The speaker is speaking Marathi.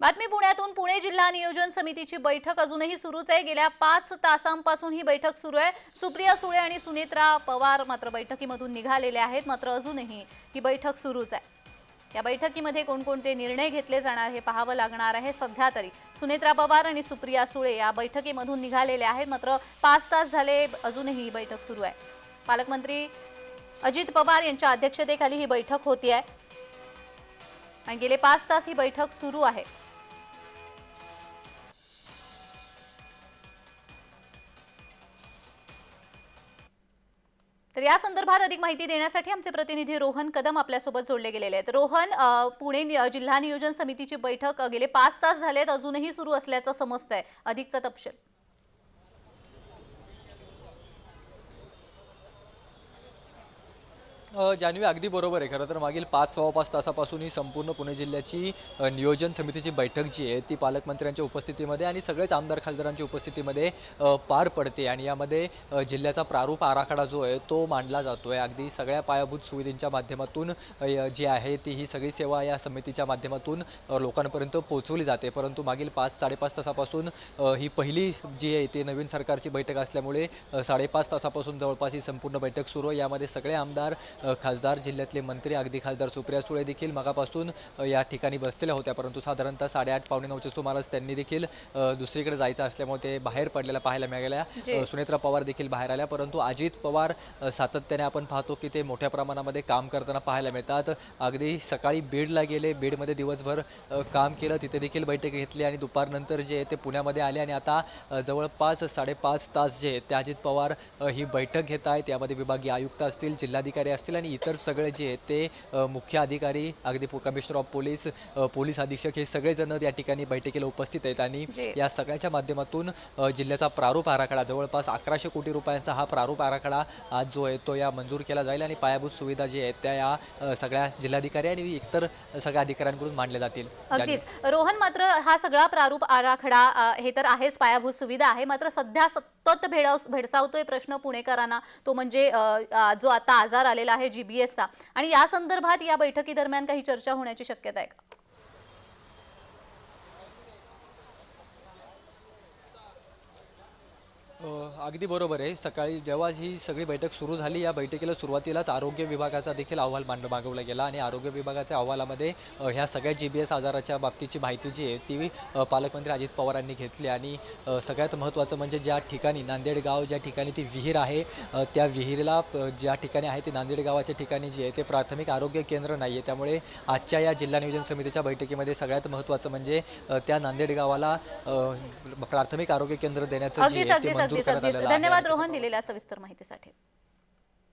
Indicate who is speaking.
Speaker 1: बातमी पुण्यातून पुणे जिल्हा नियोजन समितीची बैठक अजूनही सुरूच आहे. गेल्या पाच तासांपासून ही बैठक सुरू आहे. सुप्रिया सुळे आणि सुनेत्रा पवार मात्र बैठकीमधून निघालेले आहेत. मात्र अजूनही ही बैठक सुरूच आहे. या बैठकीमध्ये कोणकोणते निर्णय घेतले जाणार हे पाहावं लागणार आहे. सध्या तरी सुनेत्रा पवार आणि सुप्रिया सुळे या बैठकीमधून निघालेले आहेत. मात्र पाच तास झाले अजूनही ही बैठक सुरू आहे. पालकमंत्री अजित पवार यांच्या अध्यक्षतेखाली ही बैठक होती आहे. आणि गेले पाच तास ही बैठक सुरू आहे. तर या संदर्भात अधिक माहिती देण्यासाठी आमचे प्रतिनिधी रोहन कदम आपल्यासोबत जोडले गेलेले आहेत. रोहन पुणे जिल्हा नियोजन समितीची बैठक गेले पाच तास झालेत. अजूनही सुरू असल्याचं समजतंय. अधिकचा तपशील.
Speaker 2: जान्हवी अगदी बरोबर आहे. खरं तर मागील पाच सव्वा पाच तासापासून ही संपूर्ण पुणे जिल्ह्याची नियोजन समितीची बैठक जी आहे ती पालकमंत्र्यांच्या उपस्थितीमध्ये आणि सगळेच आमदार खासदारांच्या उपस्थितीमध्ये पार पडते. आणि यामध्ये जिल्ह्याचा प्रारूप आराखडा जो आहे तो मांडला जातो आहे अगदी सगळ्या पायाभूत सुविधांच्या माध्यमातून जी आहे ती ही सगळी सेवा या समितीच्या माध्यमातून लोकांपर्यंत पोहोचवली जाते. परंतु मागील पाच साडेपाच तासापासून ही पहिली जी आहे ती नवीन सरकारची बैठक असल्यामुळे साडेपाच तासापासून जवळपास ही संपूर्ण बैठक सुरू आहे. यामध्ये सगळे आमदार खासदार जिल्ह्यातले मंत्री अगदी खासदार सुप्रिया सुळे देखील मगापासून या ठिकाणी बसलेल्या होत्या. परंतु साधारणतः साडेआठ पावणे नऊच्या सुमारास त्यांनी देखील दुसरीकडे जायचं असल्यामुळे ते बाहेर पडलेल्या पाहायला मिळाल्या. सुनेत्रा पवार देखील बाहेर आल्या. परंतु अजित पवार सातत्याने आपण पाहतो की ते मोठ्या प्रमाणामध्ये काम करताना पाहायला मिळतात. अगदी सकाळी बीडला गेले. बीडमध्ये दिवसभर काम केलं. तिथे देखील बैठक घेतली आणि दुपारनंतर जे ते पुण्यामध्ये आले आणि आता जवळपास साडेपाच तास जे आहेत ते अजित पवार ही बैठक घेत आहेत. यामध्ये विभागीय आयुक्त असतील जिल्हाधिकारी असतील आणि इतर सगळे जे आहेत ते मुख्य अधिकारी अगदी कमिशनर ऑफ पोलीस पोलीस अधीक्षक हे सगळेजण या ठिकाणी बैठकीला उपस्थित आहेत आणि. या सगळ्याच्या माध्यमातून जिल्ह्याचा प्रारूप आराखडा जवळपास अकराशे कोटी रुपयांचा हा प्रारूप आराखडा आज जो आहे तो या मंजूर केला जाईल आणि पायाभूत सुविधा जी आहेत त्या या सगळ्या जिल्हाधिकारी आणि इतर सगळ्या अधिकाऱ्यांकडून मांडल्या जातील.
Speaker 1: अगदीच रोहन मात्र हा सगळा प्रारूप आराखडा हे तर आहेच पायाभूत सुविधा आहे मात्र सध्या सतत भेडव भेडसावतोय प्रश्न पुणेकरांना. तो म्हणजे जो आता आजार आलेला आहे जीबीएसचा आणि या संदर्भात या बैठकी दरम्यान काही चर्चा होण्याची शक्यता आहे का?
Speaker 2: अगदी बरोबर आहे. सकाळी जेव्हा ही सगळी बैठक सुरू झाली या बैठकीला सुरुवातीलाच आरोग्य विभागाचा देखील अहवाल मांड मागवला गेला आणि आरोग्य विभागाच्या अहवालामध्ये ह्या सगळ्या जी बी एस आजाराच्या बाबतीची माहिती जी आहे ती पालकमंत्री अजित पवारांनी घेतली आणि सगळ्यात महत्त्वाचं म्हणजे ज्या ठिकाणी नांदेड गाव ज्या ठिकाणी ती विहीर आहे त्या विहिरीला ज्या ठिकाणी आहे ती नांदेड गावाच्या ठिकाणी जी आहे ते प्राथमिक आरोग्य केंद्र नाही आहे. त्यामुळे आजच्या या जिल्हा नियोजन समितीच्या बैठकीमध्ये सगळ्यात महत्त्वाचं म्हणजे त्या नांदेड गावाला प्राथमिक आरोग्य केंद्र देण्याचं जे आहे ते मंजूर करण्यात आहे
Speaker 1: धन्यवाद रोहन दिलेल्या सविस्तर माहितीसाठी.